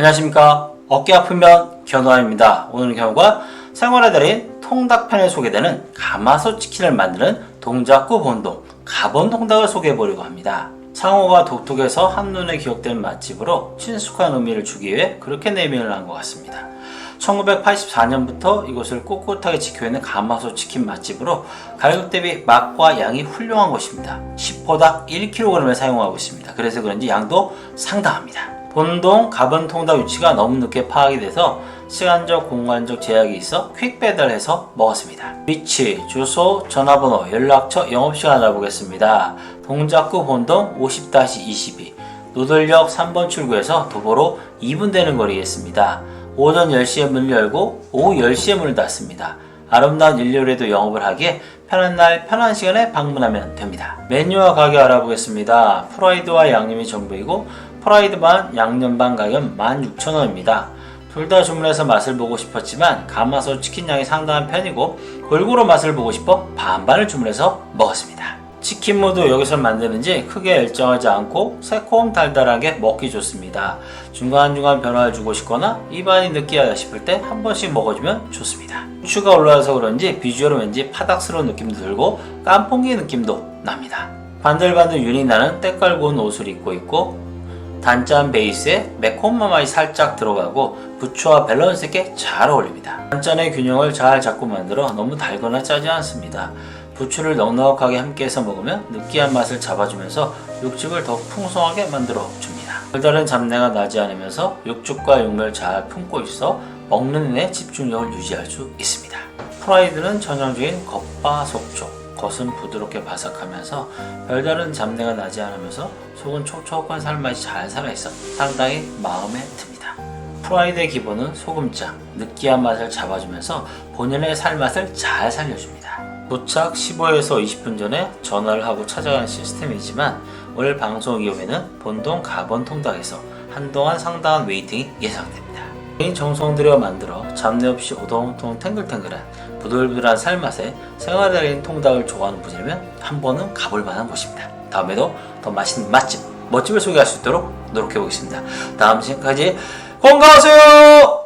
안녕하십니까 어깨 아프면 견우입니다 오늘 견우가 생활의 달인 통닭편에 소개되는 가마솥 치킨을 만드는 동작구 본동 가본통닭을 소개해 보려고 합니다 상호가 독특해서 한눈에 기억되는 맛집으로 친숙한 의미를 주기 위해 그렇게 네이밍을 한 것 같습니다 1984년부터 이곳을 꿋꿋하게 지켜있는 가마솥 치킨 맛집으로 가격 대비 맛과 양이 훌륭한 곳입니다. 10호닭 1kg을 사용하고 있습니다. 그래서 그런지 양도 상당합니다. 본동 가번 통닭 위치가 너무 늦게 파악이 돼서 시간적 공간적 제약이 있어 퀵 배달해서 먹었습니다. 위치, 주소, 전화번호, 연락처, 영업시간 알아보겠습니다. 동작구 본동 50-22 노들역 3번 출구에서 도보로 2분 되는 거리에 있습니다. 오전 10시에 문을 열고 오후 10시에 문을 닫습니다. 아름다운 일요일에도 영업을 하기에 편한 날 편한 시간에 방문하면 됩니다. 메뉴와 가격 알아보겠습니다. 프라이드와 양념이 전부이고 프라이드만 양념 반 가격 16,000원입니다. 둘 다 주문해서 맛을 보고 싶었지만 가마솥 치킨 양이 상당한 편이고 골고루 맛을 보고 싶어 반반을 주문해서 먹었습니다. 치킨 모두 여기서 만드는지 크게 일정하지 않고 새콤 달달하게 먹기 좋습니다. 중간중간 변화를 주고 싶거나 입안이 느끼하다 싶을 때 한 번씩 먹어주면 좋습니다. 후추가 올라와서 그런지 비주얼은 왠지 파닥스러운 느낌도 들고 깐풍기 느낌도 납니다. 반들반들 윤이 나는 때깔 고운 옷을 입고 있고 단짠 베이스에 매콤한 맛이 살짝 들어가고 부추와 밸런스 있게 잘 어울립니다. 단짠의 균형을 잘 잡고 만들어 너무 달거나 짜지 않습니다. 부추를 넉넉하게 함께해서 먹으면 느끼한 맛을 잡아주면서 육즙을 더 풍성하게 만들어 줍니다. 별다른 잡내가 나지 않으면서 육즙과 육물 잘 품고 있어 먹는 데 집중력을 유지할 수 있습니다. 프라이드는 전형적인 겉바속촉, 겉은 부드럽게 바삭하면서 별다른 잡내가 나지 않으면서 속은 촉촉한 살맛이 잘 살아있어 상당히 마음에 듭니다. 프라이드의 기본은 소금장, 느끼한 맛을 잡아주면서 본연의 살맛을 잘 살려줍니다. 도착 15에서 20분 전에 전화를 하고 찾아가는 시스템이지만 오늘 방송 이후에는 본동 가본 통닭에서 한동안 상당한 웨이팅이 예상됩니다. 개인 정성 들여 만들어 잡내 없이 오동통 탱글탱글한 부들부들한 살맛에 생활 달인 통닭을 좋아하는 분이라면 한 번은 가볼 만한 곳입니다. 다음에도 더 맛있는 맛집, 멋집을 소개할 수 있도록 노력해 보겠습니다. 다음 시간까지 건강하세요!